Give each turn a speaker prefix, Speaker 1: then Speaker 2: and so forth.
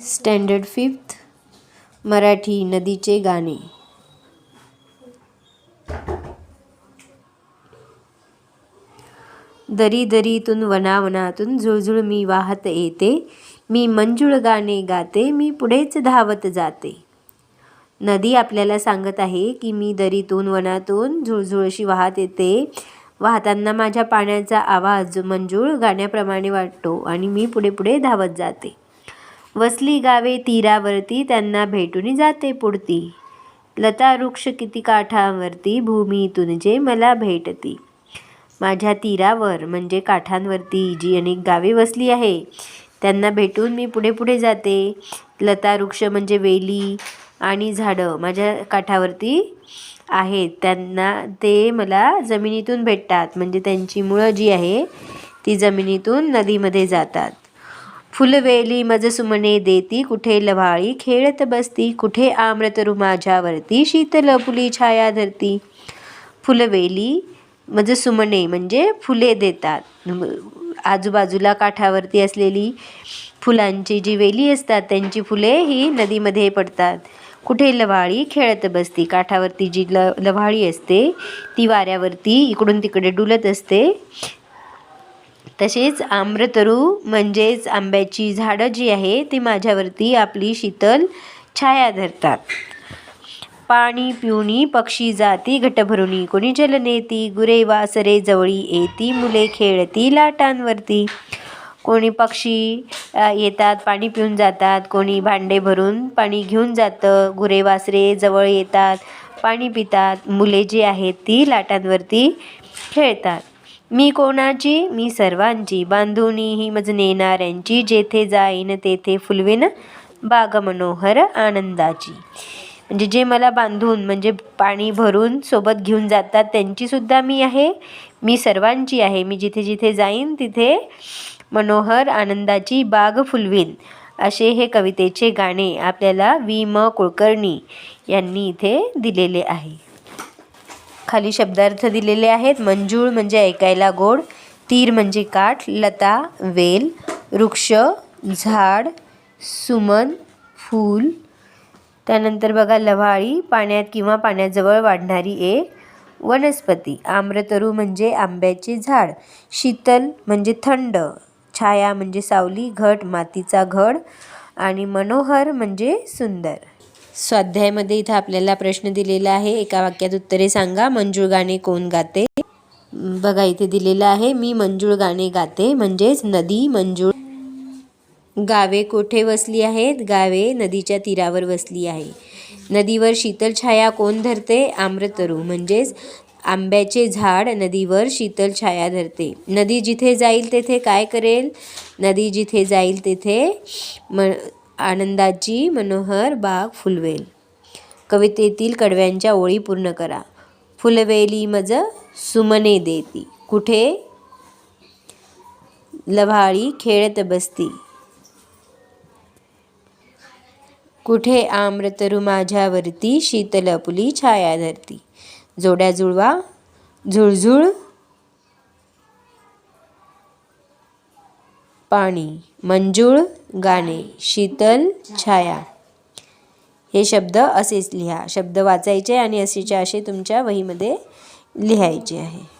Speaker 1: Standard fifth Marathi नदीचे गाणे. दरी दरीतून वनावनातून झुळझुळ मी वाहत येते. मी मंजुळ गाणे गाते मी पुढेच धावत जाते. नदी आपल्याला सांगत आहे की मी दरीतून वनातून झुळझुळ अशी वाहत येते. वाहताना माझ्या पाण्याचा आवाज मंजूळ गाण्याप्रमाणे वाटतो आणि मी पुढे पुढे धावत जाते. वसली गावे तीरावरती त्यांना भेटून जाते पुढती. लता वृक्ष किती काठावरती भूमीतून जे मला भेटती. माझ्या तीरावर म्हणजे काठांवरती जी अनेक गावे वसली आहे त्यांना भेटून मी पुढे पुढे जाते. लता वृक्ष म्हणजे वेली आणि झाडं माझ्या काठावरती आहेत. त्यांना ते मला जमिनीतून भेटतात. म्हणजे त्यांची मुळं जी आहे ती जमिनीतून नदीमध्ये जातात. फुलवेली मज सुमने देती कुठे लवाळी खेळत बसती कुठे आम्रतरू माझ्यावरती शीतल फुली छाया धरती. फुलवेली मज सुमने म्हणजे फुले देतात. आजूबाजूला काठावरती असलेली फुलांची जी वेली असतात त्यांची फुले ही नदीमध्ये पडतात. कुठे लवाळी खेळत बसती काठावरती जी ल लव्हाळी असते ती वाऱ्यावरती इकडून तिकडे डुलत असते. तसेच आम्रतरू म्हणजेच आंब्याची झाडं जी आहे ती माझ्यावरती आपली शीतल छाया धरतात. पाणी पिऊनी पक्षी जाती घटभरुणी कोणी जलनेती गुरे वासरे जवळी येती मुले खेळती लाटांवरती. कोणी पक्षी येतात पाणी पिऊन जातात कोणी भांडे भरून पाणी घेऊन जातं गुरे वासरे जवळ येतात पाणी पितात मुले जी आहेत ती लाटांवरती खेळतात. मी कोणाची? मी सर्वांची. बांधुनी ही मज नेणाऱ्यांची जेथे जाईन तेथे फुलवेन बाग मनोहर आनंदाची. म्हणजे जे मला बांधून म्हणजे पाणी भरून सोबत घेऊन जातात त्यांचीसुद्धा मी आहे. मी सर्वांची आहे. मी जिथे जिथे जाईन तिथे मनोहर आनंदाची बाग फुलवीन. असे हे कवितेचे गाणे आपल्याला वी. म. कुलकर्णी यांनी इथे दिलेले आहे. खाली शब्दार्थ दिलेले आहेत. मंजूळ म्हणजे ऐकायला गोड तीर म्हणजे काठ लता वेल वृक्ष झाड सुमन फूल. त्यानंतर बघा लव्हाळी पाण्यात किंवा पाण्याजवळ वाढणारी एक वनस्पती. आम्रतरू म्हणजे आंब्याचे झाड. शीतल म्हणजे थंड. छाया म्हणजे सावली घट मातीचा घड. आणि मनोहर म्हणजे सुंदर. स्वाध्यायामध्ये इथं आपल्याला प्रश्न दिलेला आहे. एका वाक्यात उत्तरे सांगा. मंजूळ गाणे कोण गाते? बघा इथे दिलेलं आहे. मी मंजूळ गाणे गाते म्हणजेच नदी मंजूळ. गावे कोठे वसली आहेत? गावे नदीच्या तीरावर वसली आहे. नदीवर शीतल छाया कोण धरते? आम्रतरू म्हणजेच आंब्याचे झाड नदीवर शीतल छाया धरते. नदी जिथे जाईल तेथे काय करेल? नदी जिथे जाईल तेथे म आनंदाची मनोहर बाग फुलवेल. कवितेतील कडव्यांच्या ओळी पूर्ण करा. फुलवेली मज सुमने देती. कुठे? लभाळी खेळत बसती. कुठे आम्रतरू माझ्यावरती शीतल पुली छाया धरती. जोड्या जुळवा झुळझुळ पाणी मंजूळ गाणे शीतल छाया. हे शब्द असेच लिहा. शब्द वाचायचे आणि असेच्या असे तुमच्या वहीमध्ये लिहायचे आहे.